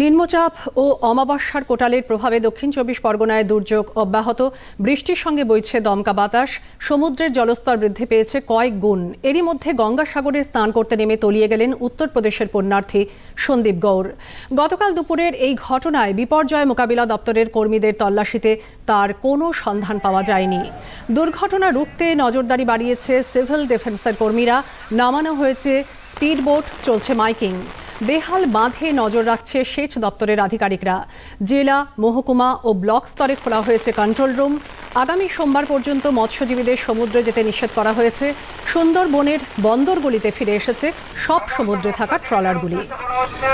নিম্নচাপ ও অমাবস্যার কোটালের প্রভাবে দক্ষিণ চব্বিশ পরগনায় দুর্যোগ অব্যাহত। বৃষ্টির সঙ্গে বইছে দমকা বাতাস। সমুদ্রের জলস্তর বৃদ্ধি পেয়েছে কয়েক গুণ। এরই মধ্যে গঙ্গাসাগরে স্নান করতে নেমে তলিয়ে গেলেন উত্তরপ্রদেশের পুণ্যার্থী সন্দীপ গৌর। গতকাল দুপুরের এই ঘটনায় বিপর্যয় মোকাবিলা দপ্তরের কর্মীদের তল্লাশিতে তার কোনো সন্ধান পাওয়া যায়নি। দুর্ঘটনা রুখতে নজরদারি বাড়িয়েছে সিভিল ডিফেন্সের কর্মীরা। নামানো হয়েছে স্পিডবোট, চলছে মাইকিং। বেহাল বাঁধে নজর রাখছে সেচ দপ্তরের আধিকারিকরা। জেলা মহকুমা ও ব্লক স্তরে খোলা হয়েছে কন্ট্রোল রুম আগামী সোমবার পর্যন্ত মৎস্যজীবীদের সমুদ্রে যেতে নিষেধ করা হয়েছে। সুন্দরবনের বন্দরগুলিতে ফিরে এসেছে সব সমুদ্রে থাকা ট্রলারগুলি। হচ্ছে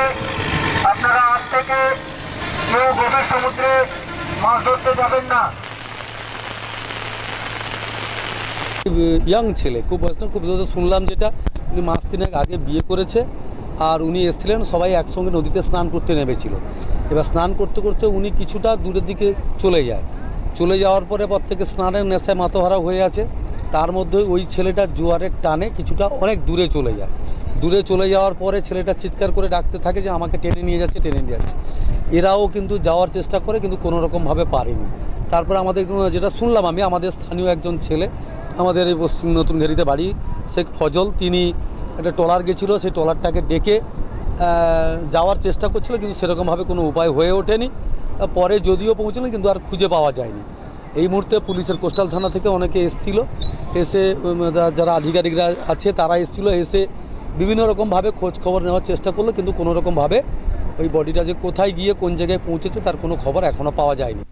আপনারা আজ থেকে কেউ গভীর সমুদ্রে মাছ ধরতে যাবেন না। ইয়াং ছেলে খুব বয়স খুব শুনলাম যেটা উনি মাস তিনেক আগে বিয়ে করেছে। আর উনি এসেছিলেন, সবাই একসঙ্গে নদীতে স্নান করতে নেমেছিল। এবার স্নান করতে করতে উনি কিছুটা দূরের দিকে চলে যায়। চলে যাওয়ার পরে পর থেকে স্নানের নেশায় মাতোহারা হয়ে আছে। তার মধ্যে ওই ছেলেটা জোয়ারের টানে কিছুটা অনেক দূরে চলে যায়। দূরে চলে যাওয়ার পরে ছেলেটা চিৎকার করে ডাকতে থাকে যে, আমাকে টেনে নিয়ে যাচ্ছে, টেনে নিয়ে যাচ্ছে। এরাও কিন্তু যাওয়ার চেষ্টা করে, কিন্তু কোনো রকমভাবে পারেনি। তারপরে আমাদের যেটা শুনলাম আমি, আমাদের স্থানীয় একজন ছেলে, আমাদের এই পশ্চিম নতুন ঘেরিতে বাড়ি, শেখ ফজল, তিনি একটা ট্রলার গেছিল, সেই ট্রলারটাকে ডেকে যাওয়ার চেষ্টা করছিল, কিন্তু সেরকমভাবে কোনো উপায় হয়ে ওঠেনি। পরে যদিও পৌঁছলো, কিন্তু আর খুঁজে পাওয়া যায়নি। এই মুহূর্তে পুলিশের কোস্টাল থানা থেকে অনেকে এসেছিল। এসে যারা আধিকারিকরা আছে, তারা এসেছিল, এসে বিভিন্ন রকমভাবে খোঁজ খবর নেওয়ার চেষ্টা করল, কিন্তু কোনো রকমভাবে ওই বডিটা যে কোথায় গিয়ে কোন জায়গায় পৌঁছেছে, তার কোনো খবর এখনও পাওয়া যায়নি।